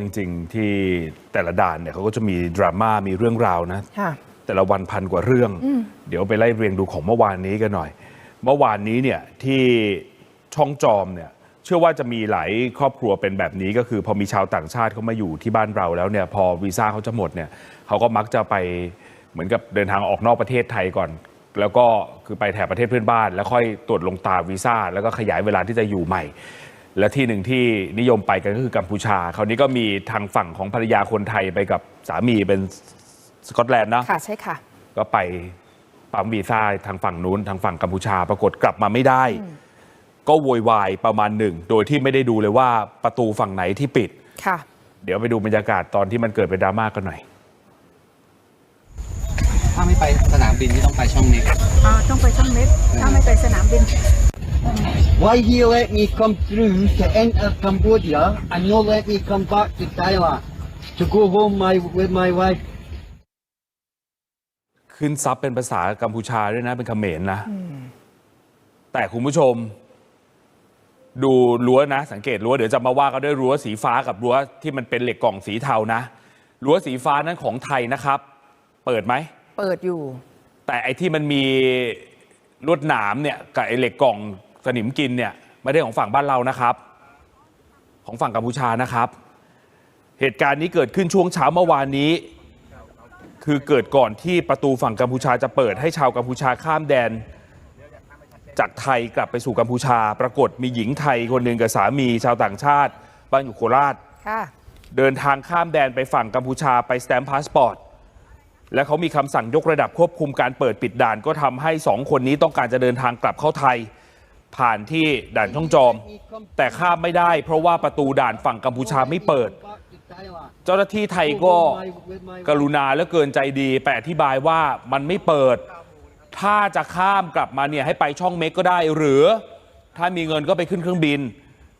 จริงๆ ที่แต่ละด่านเนี่ยเขาก็จะมีดราม่ามีเรื่องราวนะค่ะแต่ละวันพันกว่าเรื่อง เดี๋ยวไปไล่เรียงดูของเมื่อวานนี้กันหน่อย เมื่อวานนี้เนี่ยที่ช่องจอมเนี่ยเชื่อว่าจะมีหลายครอบครัวเป็นแบบนี้ก็คือ พอมีชาวต่างชาติเขามาอยู่ที่บ้านเราแล้วเนี่ยพอวีซ่าเขาจะหมดเนี่ยเขาก็มักจะไปเหมือนกับเดินทางออกนอกประเทศไทยก่อน แล้วก็คือไปแถบประเทศเพื่อนบ้าน แล้วค่อยตรวจลงตาวีซ่าแล้วก็ขยายเวลาที่จะอยู่ใหม่ และที่หนึ่งที่นิยมไปกันก็คือกัมพูชา คราวนี้ก็มีทางฝั่งของภรรยาคนไทยไปกับสามีเป็นสกอตแลนด์นะค่ะใช่ค่ะ ก็ไปปั๊มวีซ่าทางฝั่งนู้นทางฝั่งกัมพูชา ปรากฏกลับมาไม่ได้ ก็โวยวายประมาณหนึ่ง โดยที่ไม่ได้ดูเลยว่าประตูฝั่งไหนที่ปิดค่ะ เดี๋ยวไปดูบรรยากาศตอนที่มันเกิดเป็นดราม่ากันหน่อย ถ้าไม่ไปสนามบินที่ต้องไปช่องนี้อ่าต้องไปช่องเม็ดถ้าไม่ไปสนามบิน Why he let me come through to enter Cambodia and not let me come back to Thailand to go home my, with my wife? ขึ้นซับเป็นภาษากัมพูชาด้วยนะ เป็นเขมรนะ แต่คุณผู้ชม ดูรั้วนะ สังเกตรั้วเดี๋ยวจะมาว่ากันด้วยรั้วสีฟ้ากับรั้วที่มันเป็นเหล็กกล่องสีเทานะรั้วสีฟ้านั้นของไทยนะครับ เปิดไหม เปิดอยู่ แต่ไอ้ที่มันมีลวดหนามเนี่ยกับไอ้เหล็กกล่อง สนิมกินเนี่ยไม่ได้ของฝั่งบ้านเรานะครับ ของฝั่งกัมพูชานะครับ เหตุการณ์นี้เกิดขึ้นช่วงเช้าเมื่อวานนี้ คือเกิดก่อนที่ประตูฝั่งกัมพูชาจะเปิดให้ชาวกัมพูชาข้ามแดน จากไทยกลับไปสู่กัมพูชา ปรากฏมีหญิงไทยคนหนึ่งกับสามีชาวต่างชาติ บ้านอยู่โคราชค่ะเดินทางข้ามแดนไปฝั่งกัมพูชาไปสแตมป์พาสปอร์ตและเขามีคำสั่งยกระดับควบคุมการเปิดปิดด่านก็ทำให้สองคนนี้ต้องการจะเดินทางกลับเข้าไทย ผ่านที่ด่านช่องจอม แต่ข้ามไม่ได้ เพราะว่าประตูด่านฝั่งกัมพูชาไม่เปิด เจ้าหน้าที่ไทยก็กรุณาและเกินใจดีไปอธิบายว่ามันไม่เปิด ถ้าจะข้ามกลับมาเนี่ยให้ไปช่องเมกก็ได้ หรือถ้ามีเงินก็ไปขึ้นเครื่องบิน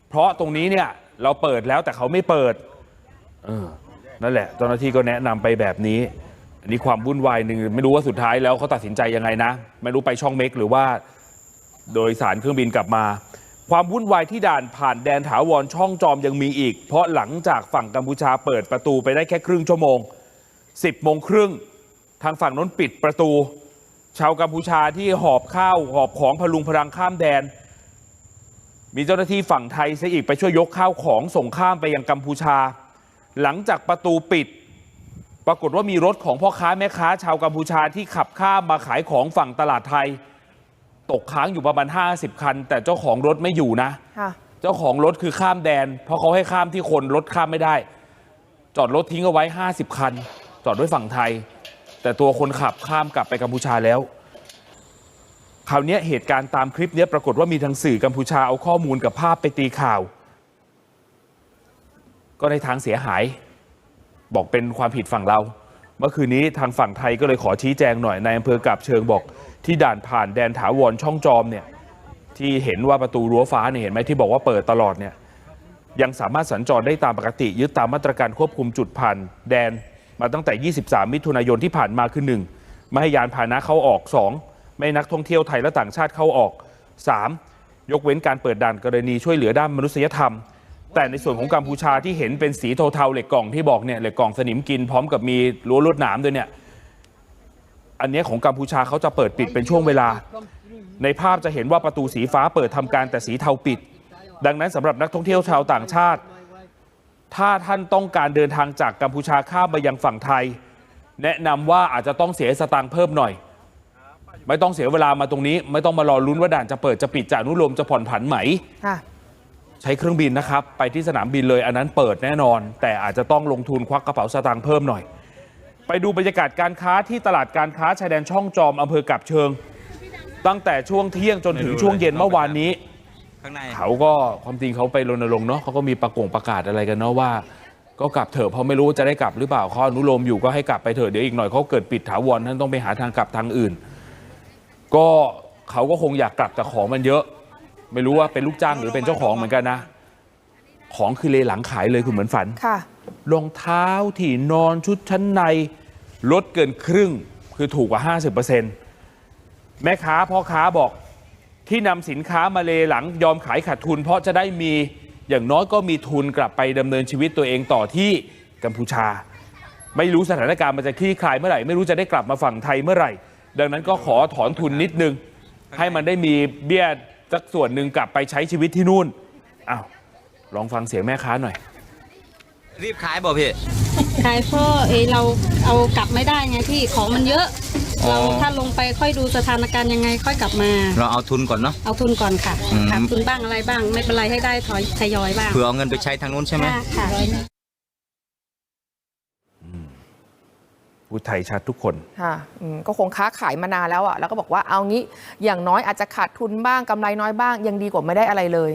เพราะตรงนี้เนี่ยเราเปิดแล้วแต่เขาไม่เปิดเออนั่นแหละ เจ้าหน้าที่ก็แนะนำไปแบบนี้อันนี้ความวุ่นวายหนึ่งไม่รู้ว่าสุดท้ายแล้วเขาตัดสินใจยังไงนะ ไม่รู้ไปช่องเมกหรือว่า โดยสารเครื่องบินกลับมา ความวุ่นวายที่ด่านผ่านแดนถาวรช่องจอมยังมีอีก เพราะหลังจากฝั่งกัมพูชาเปิดประตูไปได้แค่ครึ่งชั่วโมง 10โมงครึ่งทางฝั่งน้นปิดประตู ชาวกัมพูชาที่หอบข้าวหอบของพลุงพลังข้ามแดน มีเจ้าหน้าที่ฝั่งไทยซะอีกไปช่วยยกข้าวของส่งข้ามไปยังกัมพูชา หลังจากประตูปิด ปรากฏว่ามีรถของพ่อค้าแม่ค้าชาวกัมพูชาที่ขับข้ามมาขายของฝั่งตลาดไทย ตกค้างอยู่ประมาณ 50 คัน แต่เจ้าของรถไม่อยู่นะ ค่ะ เจ้าของรถคือข้ามแดน เพราะเขาให้ข้ามที่คนรถข้ามไม่ได้ จอดรถทิ้งเอาไว้ 50 คัน จอดด้วยฝั่งไทย แต่ตัวคนขับข้ามกลับไปกัมพูชาแล้ว คราวเนี้ยเหตุการณ์ตามคลิปเนี้ยปรากฏว่ามีทางสื่อกัมพูชาเอาข้อมูลกับภาพไปตีข่าว ก็ในทางเสียหาย บอกเป็นความผิดฝั่งเรา เมื่อคืนนี้ทางฝั่งไทยก็เลยขอชี้แจงหน่อยในอำเภอกาบเชิงบอก ที่ด่านผ่านแดนถาวรช่องจอมเนี่ยที่เห็นว่าประตูรั้วฟ้าเนี่ยเห็นไหมที่บอกว่าเปิดตลอดเนี่ยยังสามารถสัญจรได้ตามปกติ ยึดตามมาตรการควบคุมจุดผ่านแดนมาตั้งแต่ 23 มิถุนายนที่ผ่านมาคือ 1 ไม่ให้ยานพาหนะเข้าออก 2 ไม่ให้นักท่องเที่ยวไทยและต่างชาติเข้าออก 3. ยกเว้นการเปิดด่านกรณีช่วยเหลือด้านมนุษยธรรม แต่ในส่วนของกัมพูชาที่เห็นเป็นสีเทาๆเหล็กกล่องที่บอกเนี่ยเหล็กกล่องสนิมกินพร้อมกับมีรั้วลวดหนามด้วยเนี่ย อันเนี้ยของกัมพูชาเขาจะเปิดปิดเป็นช่วงเวลา ในภาพจะเห็นว่าประตูสีฟ้าเปิดทำการแต่สีเทาปิด ดังนั้นสำหรับนักท่องเที่ยวชาวต่างชาติ ถ้าท่านต้องการเดินทางจากกัมพูชาข้ามมายังฝั่งไทย แนะนำว่าอาจจะต้องเสียสตางค์เพิ่มหน่อย ไม่ต้องเสียเวลามาตรงนี้ ไม่ต้องมารอลุ้นว่าด่านจะเปิดจะปิดจะอนุโลมจะผ่อนผันไหมค่ะใช้เครื่องบินนะครับ ไปที่สนามบินเลยอันนั้นเปิดแน่นอน แต่อาจจะต้องลงทุนควักกระเป๋าสตางค์เพิ่มหน่อย ไปดูบรรยากาศการค้าที่ตลาดการค้าชายแดนช่องจอมอำเภอกับเชิง ตั้งแต่ช่วงเที่ยงจนถึงช่วงเย็นเมื่อวานนี้ ข้างในเขาก็ความจริงเขาไปรณรงค์เนาะเขาก็มีประกงประกาศอะไรกันเนาะว่า ก็กลับเถอะเพราะไม่รู้ว่าจะได้กลับหรือเปล่าเขาอนุโลมอยู่ก็ให้กลับไปเถอะเดี๋ยวอีกหน่อยเขาเกิดปิดถาวรท่านต้องไปหาทางกลับทางอื่น ก็เขาก็คงอยากกลับแต่ของมันเยอะ ไม่รู้ว่าเป็นลูกจ้างหรือเป็นเจ้าของเหมือนกันนะ ของคือเลหลังขายเลยคุณเหมือนฝันค่ะ รองเท้าที่นอนชุดชั้นในลดเกินครึ่งคือถูกกว่า 50%แม่ค้าพ่อค้าบอกที่นำสินค้ามาเลหลังยอมขายขาดทุน เพราะจะได้มีอย่างน้อยก็มีทุนกลับไปดำเนินชีวิตตัวเองต่อที่กัมพูชา ไม่รู้สถานการณ์มันจะคลี่คลายเมื่อไหร่ ไม่รู้จะได้กลับมาฝั่งไทยเมื่อไหร่ ดังนั้นก็ขอถอนทุนนิดนึง ให้มันได้มีเบี้ยสักส่วนหนึ่งกลับไปใช้ชีวิตที่นู่นอ้าวลองฟังเสียงแม่ค้าหน่อย รีบขายบ่พี่ ขายเพราะเอยเราเอากลับไม่ได้ไงพี่ของมันเยอะ อ๋อ เราถ้าลงไปค่อยดูสถานการณ์ยังไงค่อยกลับมา เราเอาทุนก่อนเนาะ เอาทุนก่อนค่ะอืม ขาดทุนบ้างอะไรบ้าง ไม่เป็นไรให้ได้ถอยทยอยบ้างเผื่อเอาเงินไปใช้ทางนู้นใช่ไหม ค่ะค่ะพูดไทยชัดทุกคน ค่ะอืมก็คงค้าขายมานานแล้วอะแล้วก็บอกว่าเอางี้อย่างน้อยอาจจะขาดทุนบ้างกำไรน้อยบ้าง ยังดีกว่าไม่ได้อะไรเลย